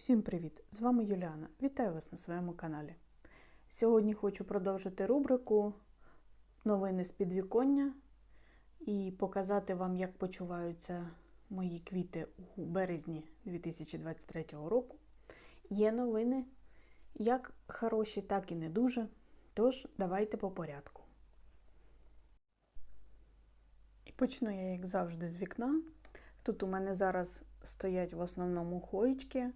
Усім привіт! З вами Юліана. Вітаю вас на своєму каналі. Сьогодні хочу продовжити рубрику Новини з підвіконня і показати вам, як почуваються мої квіти у березні 2023 року. Є новини як хороші, так і не дуже. Тож, давайте по порядку. І почну я, як завжди, з вікна. Тут у мене зараз стоять в основному хоїчки,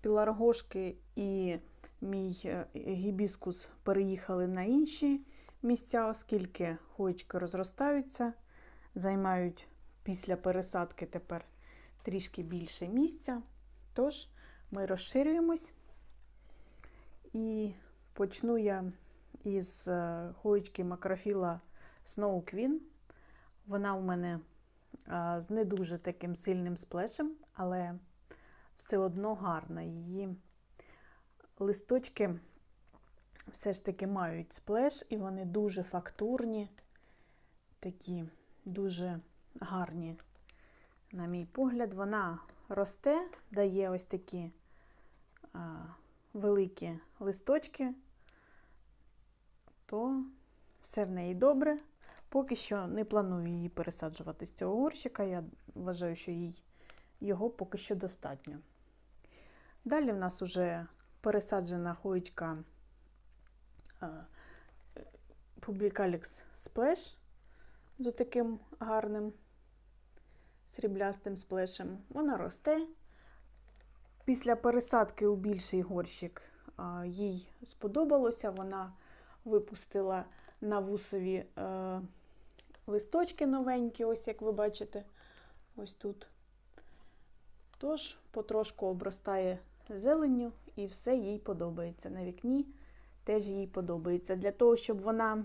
піларгошки і мій е, гібіскус переїхали на інші місця, оскільки хоїчки розростаються, займають після пересадки тепер трішки більше місця. Тож ми розширюємось. І почну я із е, хоїчки макрофіла Snow Queen. Вона у мене з не дуже таким сильним сплешем, але все одно гарна. Її листочки все ж таки мають сплеш, і вони дуже фактурні, такі дуже гарні, на мій погляд. Вона росте, дає ось такі а, великі листочки, то все в неї добре. Поки що не планую її пересаджувати з цього горщика. Я вважаю, що їй його поки що достатньо. Далі в нас вже пересаджена хоєчка Publicalix Splash з таким гарним сріблястим сплешем. Вона росте. Після пересадки у більший горщик їй сподобалося. Вона випустила на вусові е, листочки новенькі, ось як ви бачите, ось тут. Тож, потрошку обростає зеленню і все їй подобається. На вікні теж їй подобається. Для того, щоб вона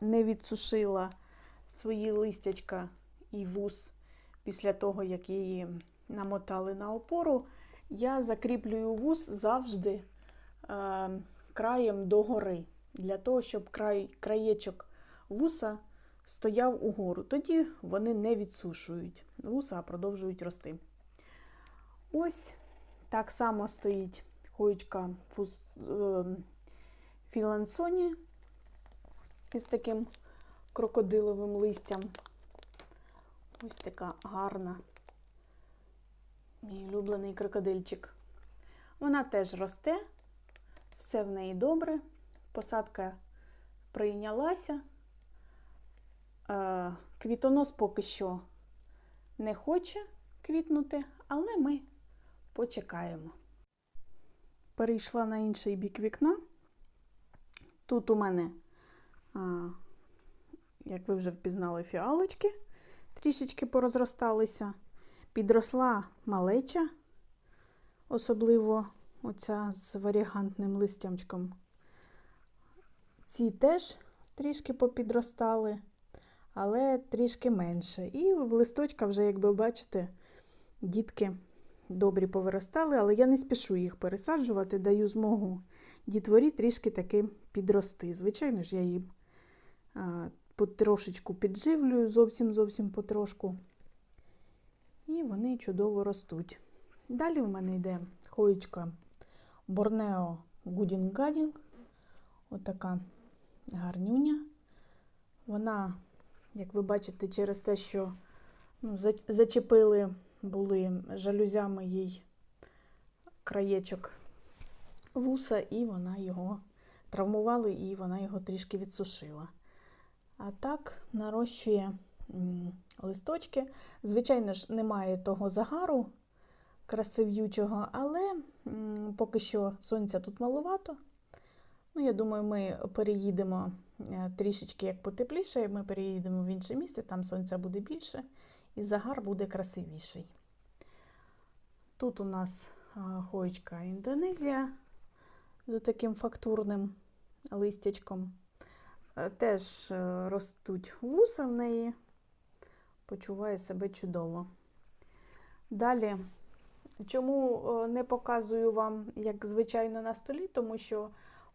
не відсушила свої листячка і вус після того, як її намотали на опору, я закріплюю вус завжди е, краєм догори для того, щоб край, краєчок вуса стояв угору. Тоді вони не відсушують вуса, а продовжують рости. Ось так само стоїть хоєчка е, філансоні із таким крокодиловим листям. Ось така гарна, мій улюблений крокодильчик. Вона теж росте, все в неї добре посадка прийнялася. Е, квітонос поки що не хоче квітнути, але ми почекаємо. Перейшла на інший бік вікна. Тут у мене, як ви вже впізнали, фіалочки трішечки порозросталися. Підросла малеча, особливо оця з варігантним листямчком ці теж трішки попідростали, але трішки менше. І в листочка вже, як ви бачите, дітки добрі повиростали, але я не спішу їх пересаджувати, даю змогу дітворі трішки таки підрости. Звичайно ж, я їм потрошечку підживлюю, зовсім-зовсім потрошку. І вони чудово ростуть. Далі в мене йде хоєчка Борнео Гудінгадінг. Отака гарнюня. Вона, як ви бачите, через те, що ну, зачепили були жалюзями їй краєчок вуса, і вона його травмувала, і вона його трішки відсушила. А так нарощує листочки. Звичайно ж, немає того загару красив'ючого, але поки що сонця тут маловато. Ну, Я думаю, ми переїдемо е, трішечки як потепліше, ми переїдемо в інше місце, там сонця буде більше і загар буде красивіший. Тут у нас е, хоєчка Індонезія з таким фактурним листячком. Е, теж ростуть вуса в неї, почуває себе чудово. Далі, чому не показую вам, як звичайно, на столі, тому що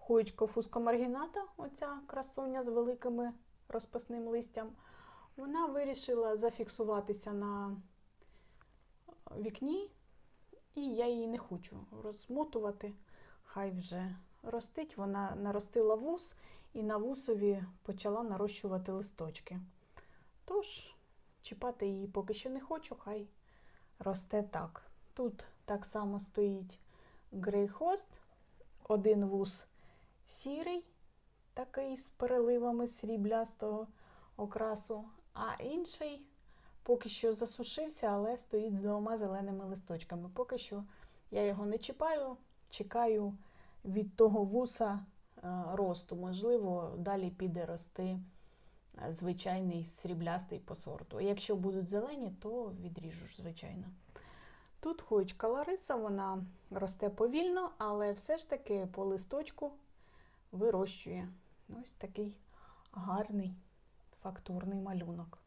Хоєчка фускомаргіната, оця красуня з великими розписним листям, вона вирішила зафіксуватися на вікні І я її не хочу розмотувати. Хай вже ростить. Вона наростила вус і на вусові почала нарощувати листочки. Тож, чіпати її поки що не хочу, хай росте так. Тут так само стоїть грейхост, один вус сірий, такий з переливами сріблястого окрасу, а інший поки що засушився, але стоїть з двома зеленими листочками. Поки що я його не чіпаю, чекаю від того вуса е, росту. Можливо, далі піде рости е, звичайний сріблястий по сорту. Якщо будуть зелені, то відріжу ж, звичайно. Тут хоч Лариса, вона росте повільно, але все ж таки по листочку вирощує. Ось такий гарний фактурний малюнок.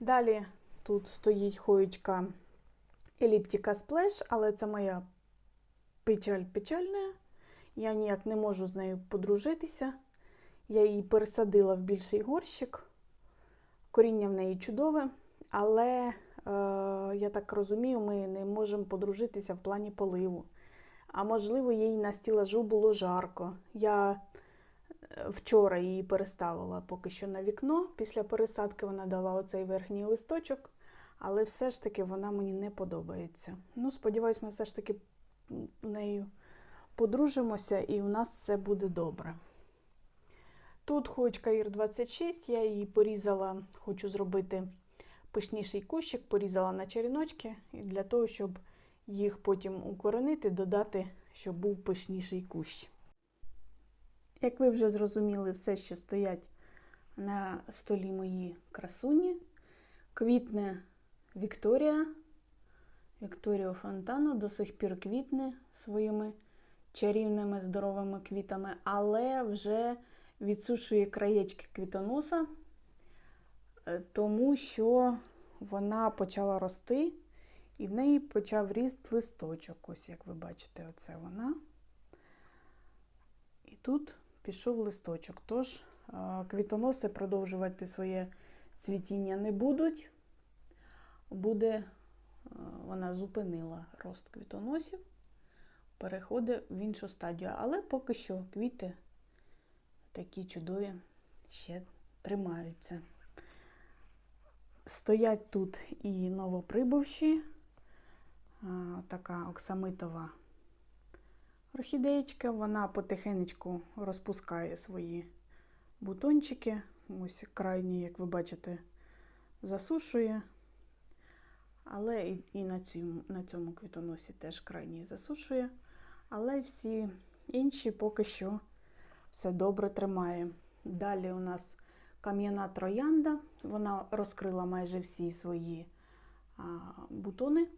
Далі тут стоїть хоєчка еліптика сплеш, але це моя печаль печальна. Я ніяк не можу з нею подружитися. Я її пересадила в більший горщик. Коріння в неї чудове, але, е, я так розумію, ми не можемо подружитися в плані поливу. А можливо, їй на стілажу було жарко. Я вчора її переставила поки що на вікно. Після пересадки вона дала оцей верхній листочок, але все ж таки вона мені не подобається. Ну, сподіваюсь, ми все ж таки нею подружимося і у нас все буде добре. Тут хоч Ір 26, я її порізала, хочу зробити пишніший кущик, порізала на черіночки, і для того, щоб їх потім укоренити, додати, щоб був пишніший кущ. Як ви вже зрозуміли, все ще стоять на столі мої красуні. Квітне Вікторія, Вікторія Фонтано до сих пір квітне своїми чарівними здоровими квітами, але вже відсушує краєчки квітоноса, е, тому що вона почала рости і в неї почав ріст листочок. Ось як ви бачите, оце вона. І тут пішов листочок. Тож е, квітоноси продовжувати своє цвітіння не будуть. Буде, е, вона зупинила рост квітоносів, переходить в іншу стадію. Але поки що квіти такі чудові ще тримаються. Стоять тут і новоприбувші, така оксамитова орхідеєчка. Вона потихенечку розпускає свої бутончики. Ось крайні, як ви бачите, засушує. Але і, і на, цьому, на цьому квітоносі теж крайній засушує. Але всі інші поки що все добре тримає. Далі у нас кам'яна троянда. Вона розкрила майже всі свої а, бутони.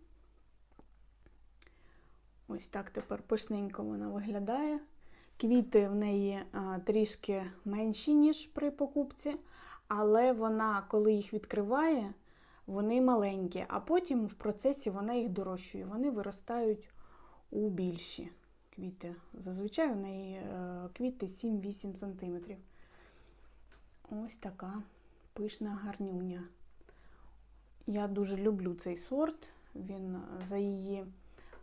Ось так тепер пишненько вона виглядає. Квіти в неї трішки менші, ніж при покупці, але вона, коли їх відкриває, вони маленькі, а потім в процесі вона їх дорощує. Вони виростають у більші квіти. Зазвичай у неї е, квіти 7-8 см. Ось така пишна гарнюня. Я дуже люблю цей сорт. Він за її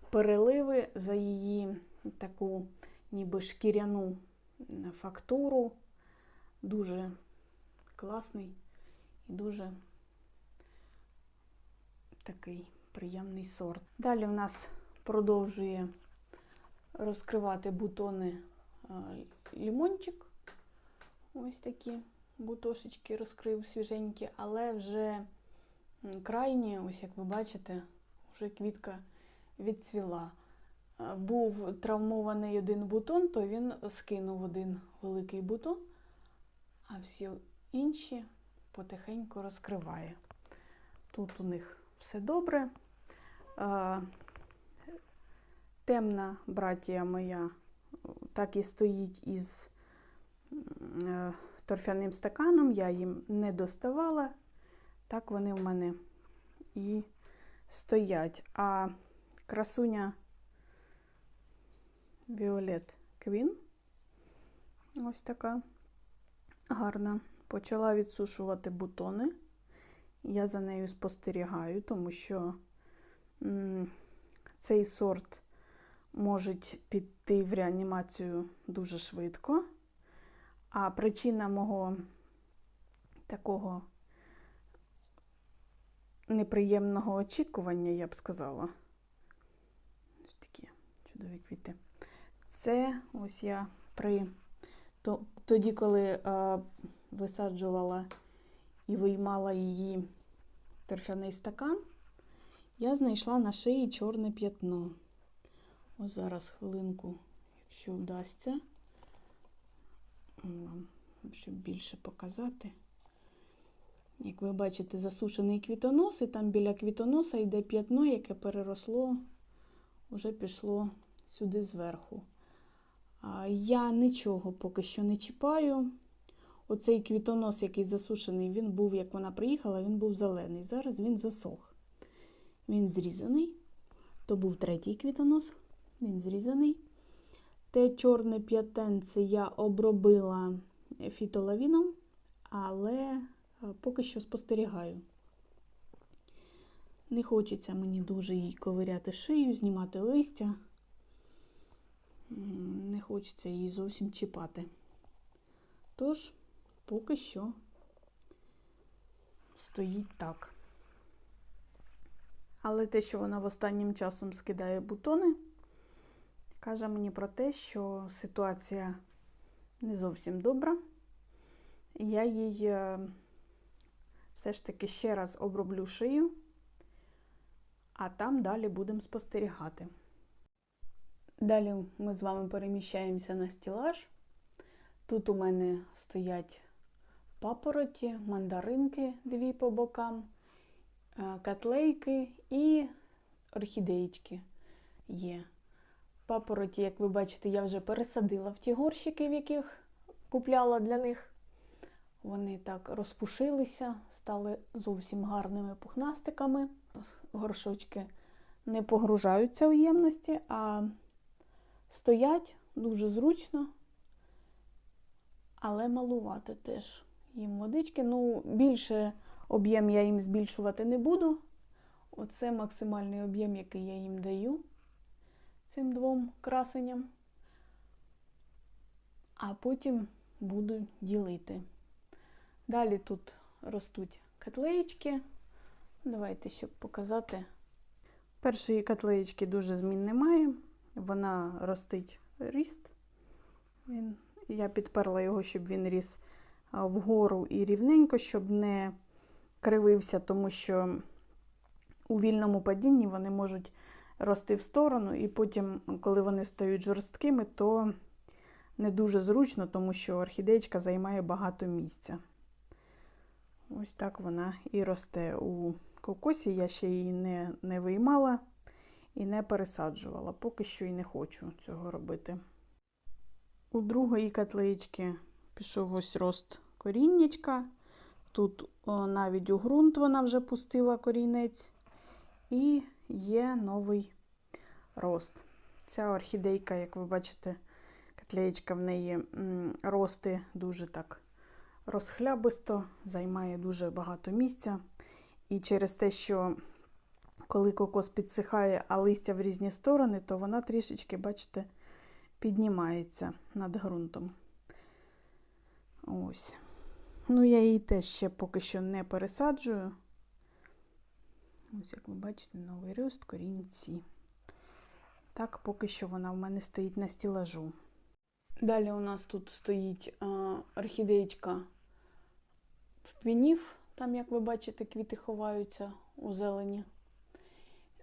переливи, за її таку ніби шкіряну фактуру. Дуже класний і дуже такий приємний сорт. Далі в нас продовжує розкривати бутони лімончик. Ось такі бутошечки розкрив свіженькі, але вже крайні, ось як ви бачите, вже квітка відцвіла. Був травмований один бутон, то він скинув один великий бутон, а всі інші потихеньку розкриває. Тут у них все добре. Темна братія моя так і стоїть із е, торфяним стаканом, я їм не доставала. Так вони в мене і стоять. А красуня Violet Queen, ось така гарна, почала відсушувати бутони. Я за нею спостерігаю, тому що цей сорт може піти в реанімацію дуже швидко. А причина мого такого неприємного очікування, я б сказала. Чудові квіти. Це ось я при тоді, коли е, висаджувала і виймала її торфяний стакан, я знайшла на шиї чорне п'ятно. Ось зараз хвилинку, якщо вдасться, вам, щоб більше показати. Як ви бачите, засушений квітонос, і там біля квітоноса йде п'ятно, яке переросло, вже пішло сюди зверху. Я нічого поки що не чіпаю. Оцей квітонос, який засушений, він був, як вона приїхала, він був зелений. Зараз він засох. Він зрізаний. То був третій квітонос, він зрізаний. Те чорне п'ятенце я обробила фітолавіном, але е, поки що спостерігаю. Не хочеться мені дуже їй ковиряти шию, знімати листя. Не хочеться її зовсім чіпати. Тож, поки що стоїть так. Але те, що вона в останнім часом скидає бутони, каже мені про те, що ситуація не зовсім добра. Я їй е, все ж таки ще раз оброблю шию, а там далі будемо спостерігати. Далі ми з вами переміщаємося на стілаж. Тут у мене стоять папороті, мандаринки дві по бокам, е, котлейки і орхідеєчки є. Папороті, як ви бачите, я вже пересадила в ті горщики, в яких купляла для них. Вони так розпушилися, стали зовсім гарними пухнастиками. Горшочки не погружаються у ємності, а стоять дуже зручно, але малувати теж їм водички. Ну, більше об'єм я їм збільшувати не буду. Оце максимальний об'єм, який я їм даю цим двом красенням. А потім буду ділити. Далі тут ростуть котлеєчки. Давайте, щоб показати. Першої котлеєчки дуже змін немає. Вона ростить ріст. Він, я підперла його, щоб він ріс вгору і рівненько, щоб не кривився, тому що у вільному падінні вони можуть рости в сторону, і потім, коли вони стають жорсткими, то не дуже зручно, тому що орхідеєчка займає багато місця. Ось так вона і росте у кокосі. Я ще її не, не виймала і не пересаджувала. Поки що і не хочу цього робити. У другої котлеєчки пішов ось рост коріннячка. Тут о, навіть у ґрунт вона вже пустила корінець. І є новий рост. Ця орхідейка, як ви бачите, котлеєчка в неї рости дуже так розхлябисто, займає дуже багато місця. І через те, що коли кокос підсихає, а листя в різні сторони, то вона трішечки, бачите, піднімається над ґрунтом. Ось. Ну, я її теж ще поки що не пересаджую. Ось, як ви бачите, новий ріст, корінці. Так, поки що вона в мене стоїть на стілажу. Далі у нас тут стоїть а, орхідеєчка в пінів. Там, як ви бачите, квіти ховаються у зелені.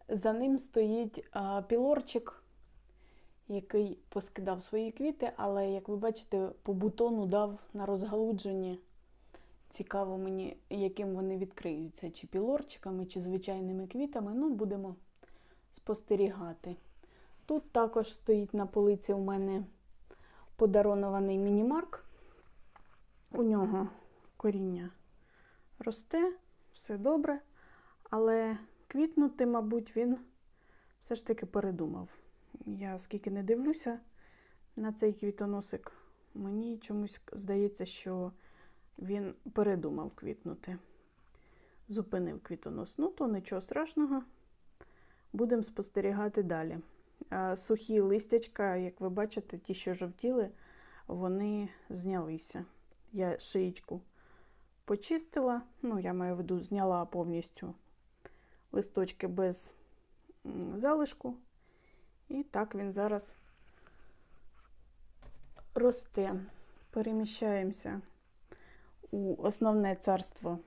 За ним стоїть пілорчик, який поскидав свої квіти, але, як ви бачите, по бутону дав на розгалудженні. Цікаво мені, яким вони відкриються, чи пілорчиками, чи звичайними квітами. Ну, будемо спостерігати. Тут також стоїть на полиці у мене подарований мінімарк. У нього коріння росте, все добре, але квітнути, мабуть, він все ж таки передумав. Я скільки не дивлюся на цей квітоносик, мені чомусь здається, що він передумав квітнути. Зупинив квітонос. Ну, то нічого страшного. Будемо спостерігати далі. Сухі листячка, як ви бачите, ті, що жовтіли, вони знялися. Я шиєчку почистила, ну, я маю в виду, зняла повністю листочки без залишку. І так він зараз росте. Переміщаємося у основне царство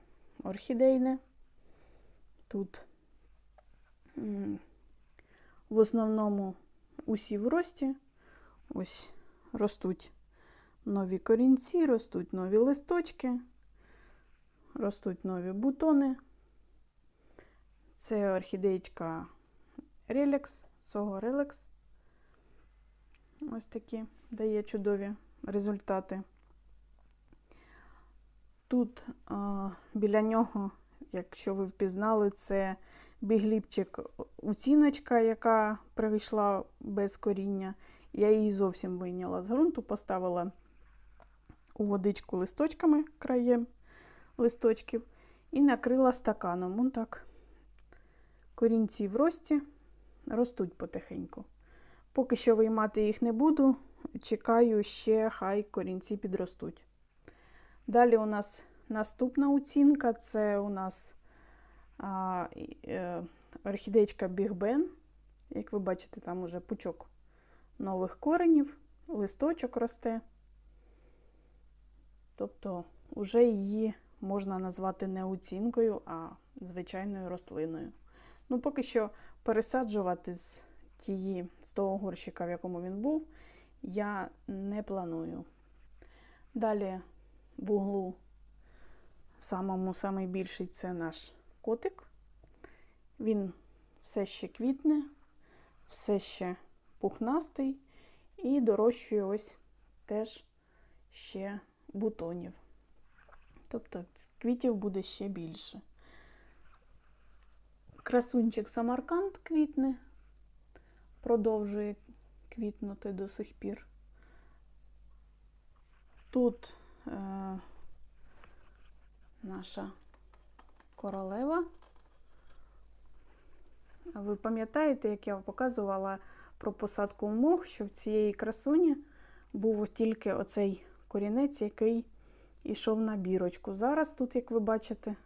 орхідейне. Тут в основному усі в рості. Ось ростуть нові корінці, ростуть нові листочки, ростуть нові бутони. Це орхідеєчка Релекс, Сого Релекс. Ось такі дає чудові результати. Тут біля нього, якщо ви впізнали, це бігліпчик уціночка, яка прийшла без коріння. Я її зовсім вийняла з ґрунту, поставила у водичку листочками краєм листочків і накрила стаканом. Он так. Корінці в рості ростуть потихеньку. Поки що виймати їх не буду, чекаю ще, хай корінці підростуть. Далі у нас наступна оцінка це у нас а, е, орхідеєчка Big Ben. Як ви бачите, там уже пучок нових коренів, листочок росте. Тобто, вже її можна назвати не оцінкою, а звичайною рослиною. Ну, поки що пересаджувати з тієї, з того горщика, в якому він був, я не планую. Далі в углу самому найбільший це наш котик. Він все ще квітне, все ще пухнастий і дорощує ось теж ще бутонів. Тобто квітів буде ще більше. Красунчик Самарканд квітне, продовжує квітнути до сих пір. Тут е, наша королева. Ви пам'ятаєте, як я показувала про посадку мох, що в цієї красуні був тільки оцей корінець, який йшов на бірочку. Зараз тут, як ви бачите,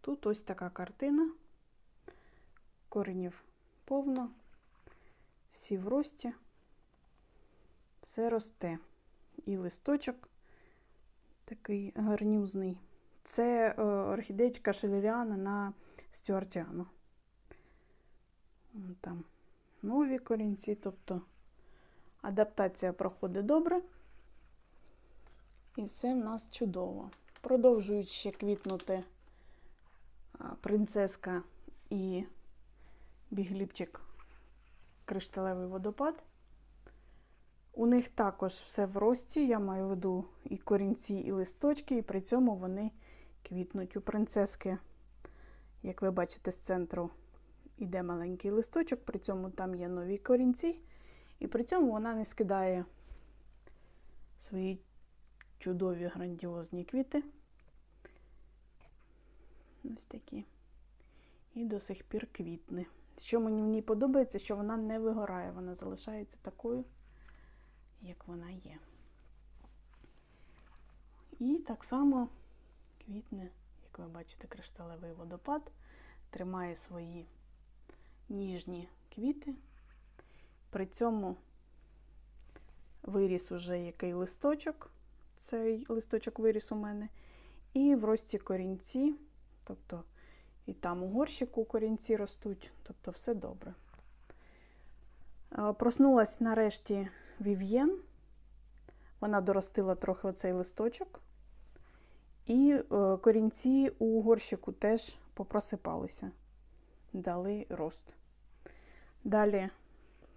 тут ось така картина. Коренів повно, всі в рості, все росте. І листочок такий гарнюзний. Це е, орхідеєчка шевеліана на стюартіану. Там нові корінці, тобто адаптація проходить добре. І все в нас чудово. Продовжують ще квітнути принцеска і бігліпчик кришталевий водопад. У них також все в рості, я маю в виду і корінці, і листочки, і при цьому вони квітнуть. У принцески, як ви бачите, з центру йде маленький листочок, при цьому там є нові корінці, і при цьому вона не скидає свої чудові грандіозні квіти. Ось такі. І до сих пір квітне. Що мені в ній подобається, що вона не вигорає, вона залишається такою, як вона є. І так само квітне, як ви бачите, кришталевий водопад, тримає свої ніжні квіти. При цьому виріс уже який листочок, цей листочок виріс у мене, і в рості корінці, тобто і там у горщику корінці ростуть, тобто все добре. Проснулась нарешті Вів'єн. Вона доростила трохи оцей листочок. І е, корінці у горщику теж попросипалися, дали рост. Далі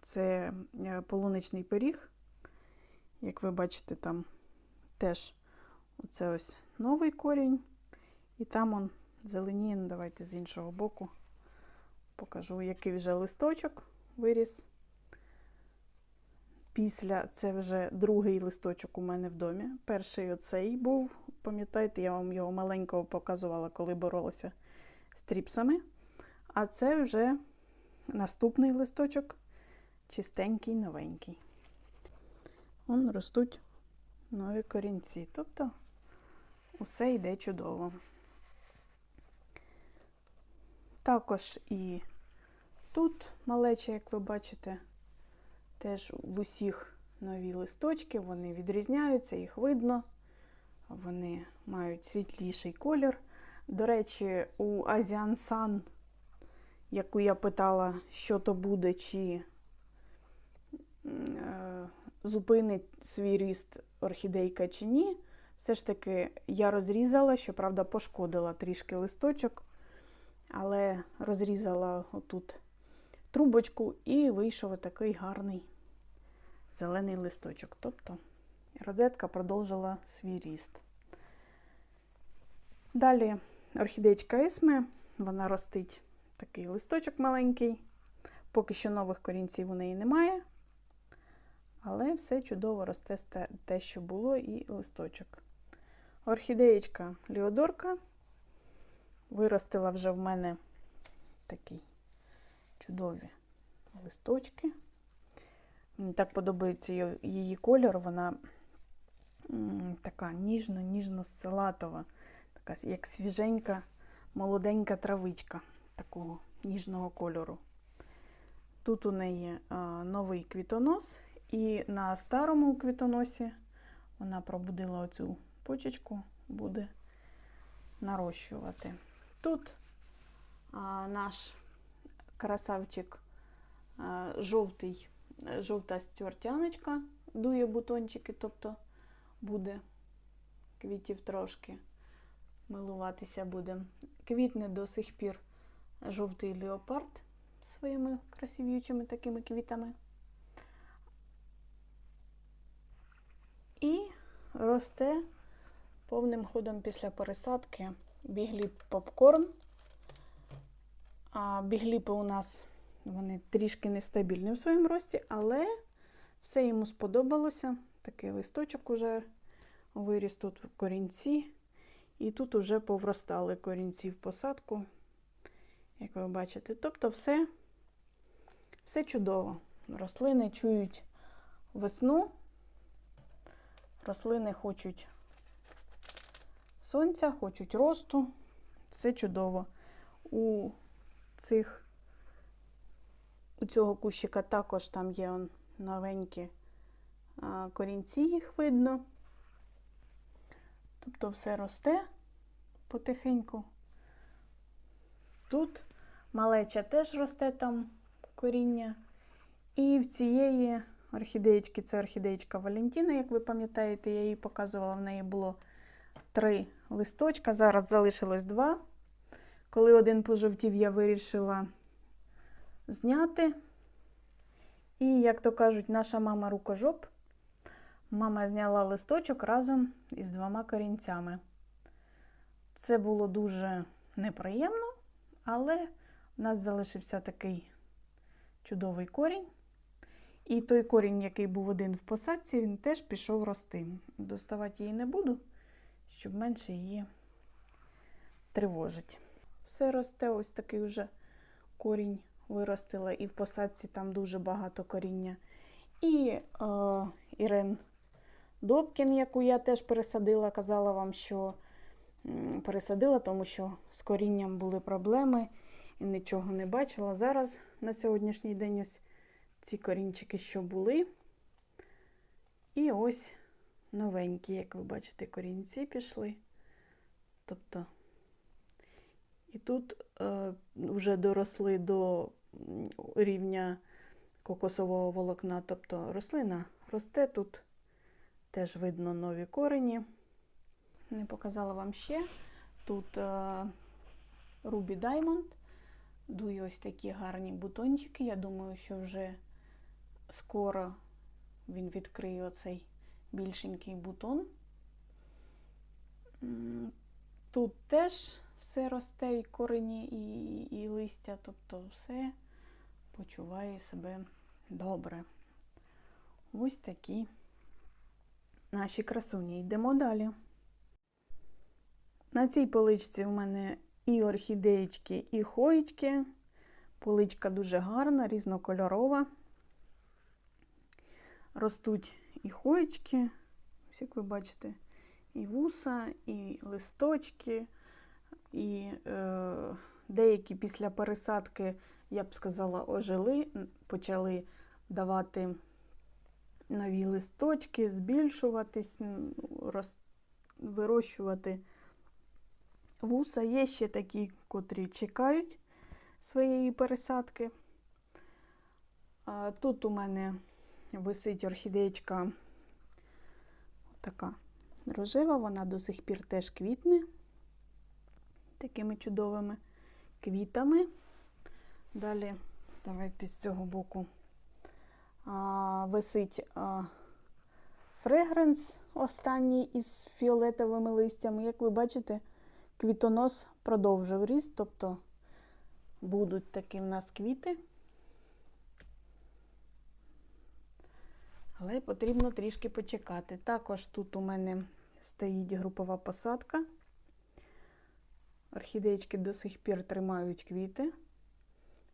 це е, полуничний пиріг. Як ви бачите, там теж оце ось новий корінь, і там он зеленіє. Ну, давайте з іншого боку покажу, який вже листочок виріс. Після це вже другий листочок у мене в домі. Перший оцей був, пам'ятаєте, я вам його маленького показувала, коли боролася з тріпсами. А це вже наступний листочок чистенький, новенький. Вон ростуть нові корінці. Тобто усе йде чудово. Також і тут малеча, як ви бачите, теж в усіх нові листочки, вони відрізняються, їх видно. Вони мають світліший колір. До речі, у Asian Sun, яку я питала, що то буде, чи е, зупинить свій ріст орхідейка чи ні, все ж таки я розрізала, щоправда, пошкодила трішки листочок, але розрізала отут трубочку і вийшов такий гарний зелений листочок. Тобто розетка продовжила свій ріст. Далі орхідеєчка Есме, вона ростить такий листочок маленький. Поки що нових корінців у неї немає. Але все чудово росте те, що було, і листочок. Орхідеєчка Ліодорка виростила вже в мене такі чудові листочки. Мені так подобається її- кольор, вона така ніжно-ніжно-салатова, така як свіженька, молоденька травичка такого ніжного кольору. Тут у неї новий квітонос, і на старому квітоносі вона пробудила оцю почечку, буде нарощувати. Тут наш красавчик жовтий, жовта стюартяночка дує бутончики, тобто буде квітів трошки милуватися буде. Квітне до сих пір жовтий леопард своїми красивючими такими квітами. І росте повним ходом після пересадки бігліп попкорн. А бігліпи у нас вони трішки нестабільні в своєму рості, але все йому сподобалося. Такий листочок уже виріс тут в корінці. І тут уже повростали корінці в посадку, як ви бачите. Тобто все, все чудово. Рослини чують весну, рослини хочуть сонця, хочуть росту. Все чудово. У цих у цього кущика також там є новенькі корінці, їх видно. Тобто все росте потихеньку. Тут малеча теж росте там коріння. І в цієї орхідеєчки, це орхідеєчка Валентіна, як ви пам'ятаєте, я її показувала, в неї було три листочка, зараз залишилось два. Коли один пожовтів, я вирішила зняти. І, як то кажуть, наша мама рукожоп. Мама зняла листочок разом із двома корінцями. Це було дуже неприємно, але в нас залишився такий чудовий корінь. І той корінь, який був один в посадці, він теж пішов рости. Доставати її не буду, щоб менше її тривожить. Все росте, ось такий вже корінь виростила, і в посадці там дуже багато коріння. І е, Ірен Добкін, яку я теж пересадила, казала вам, що пересадила, тому що з корінням були проблеми і нічого не бачила. Зараз на сьогоднішній день ось ці корінчики, що були. І ось новенькі, як ви бачите, корінці пішли. Тобто, і тут е, вже доросли до рівня кокосового волокна. Тобто рослина росте тут. Теж видно нові корені. Не показала вам ще. Тут е, Ruby Diamond. Дує ось такі гарні бутончики. Я думаю, що вже скоро він відкриє оцей більшенький бутон. Тут теж все росте, і корені, і, і листя, тобто все почуває себе добре. Ось такі наші красуні. Йдемо далі. На цій поличці у мене і орхідеєчки, і хоїчки. Поличка дуже гарна, різнокольорова. Ростуть і хоєчки, ось як ви бачите, і вуса, і листочки, і е, деякі після пересадки, я б сказала, ожили, почали давати нові листочки, збільшуватись, м, рос, вирощувати вуса. Є ще такі, котрі чекають своєї пересадки. Тут у мене висить орхідеєчка така рожева, вона до сих пір теж квітне такими чудовими квітами. Далі, давайте з цього боку а, висить а, фрегранс останній із фіолетовими листями. Як ви бачите, квітонос продовжив ріст, тобто будуть такі в нас квіти. Але потрібно трішки почекати. Також тут у мене стоїть групова посадка. Орхідеєчки до сих пір тримають квіти.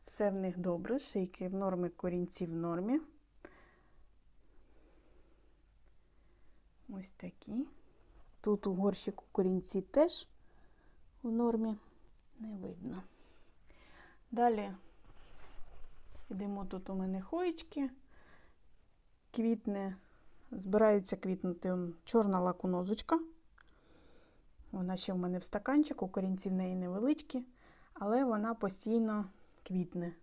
Все в них добре, шийки в нормі, корінці в нормі. Ось такі. Тут у горщику корінці теж в нормі не видно. Далі йдемо тут у мене хоєчки. Квітне, збираються квітнути чорна лакунозочка. Вона ще в мене в стаканчику, корінці в неї невеличкі, але вона постійно квітне.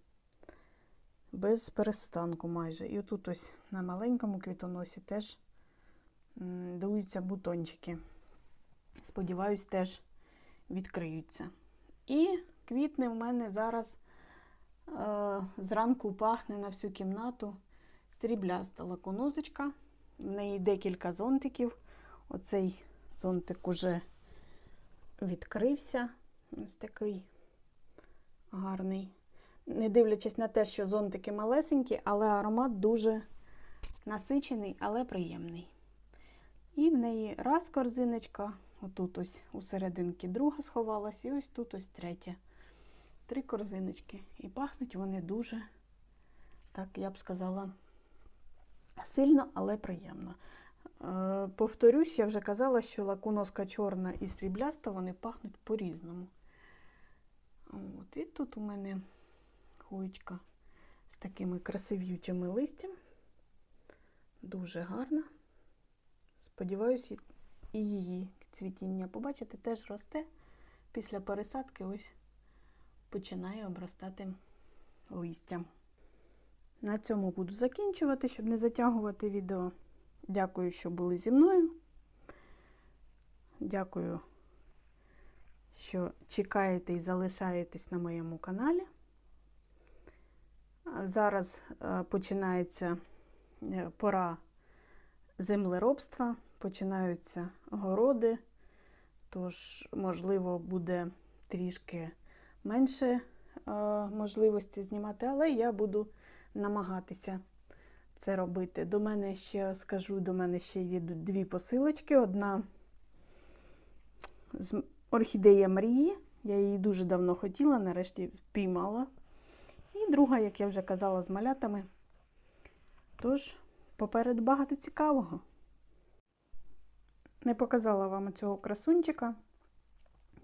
Без перестанку майже. І отут ось на маленькому квітоносі теж дуються бутончики. Сподіваюсь, теж відкриються. І квітне в мене зараз е, зранку пахне на всю кімнату срібляста лаконозочка. В неї декілька зонтиків. Оцей зонтик уже відкрився. Ось такий гарний. Не дивлячись на те, що зонтики малесенькі, але аромат дуже насичений, але приємний. І в неї раз корзиночка, отут ось у серединки друга сховалась, і ось тут ось третя. Три корзиночки. І пахнуть вони дуже, так я б сказала, сильно, але приємно. Е, Повторюсь, я вже казала, що лакуноска чорна і срібляста, вони пахнуть по-різному. І тут у мене хоєчка з такими красивючими листями. Дуже гарна. Сподіваюся, і її цвітіння побачите, теж росте. Після пересадки ось починає обростати листям. На цьому буду закінчувати, щоб не затягувати відео. Дякую, що були зі мною. Дякую, що чекаєте і залишаєтесь на моєму каналі. Зараз е, починається е, пора землеробства, починаються городи, тож, можливо, буде трішки менше е, можливості знімати, але я буду намагатися це робити. До мене ще скажу, до мене ще є дві посилочки. Одна з орхідея мрії. Я її дуже давно хотіла, нарешті впіймала. І друга, як я вже казала, з малятами. Тож, попереду багато цікавого. Не показала вам цього красунчика.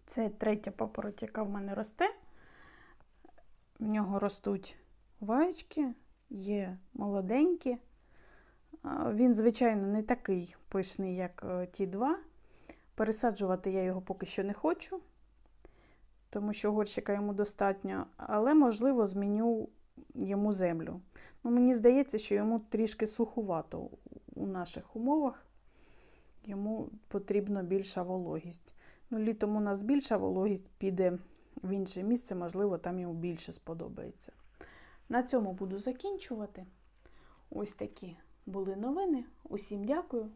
Це третя папороть, яка в мене росте. В нього ростуть ваєчки, є молоденькі. Він, звичайно, не такий пишний, як е, ті два. Пересаджувати я його поки що не хочу, тому що горщика йому достатньо, але, можливо, зміню йому землю. Ну, Мені здається, що йому трішки сухувато у наших умовах. Йому потрібна більша вологість. Ну, Літом у нас більша вологість піде в інше місце, можливо, там йому більше сподобається. На цьому буду закінчувати. Ось такі були новини. Усім дякую.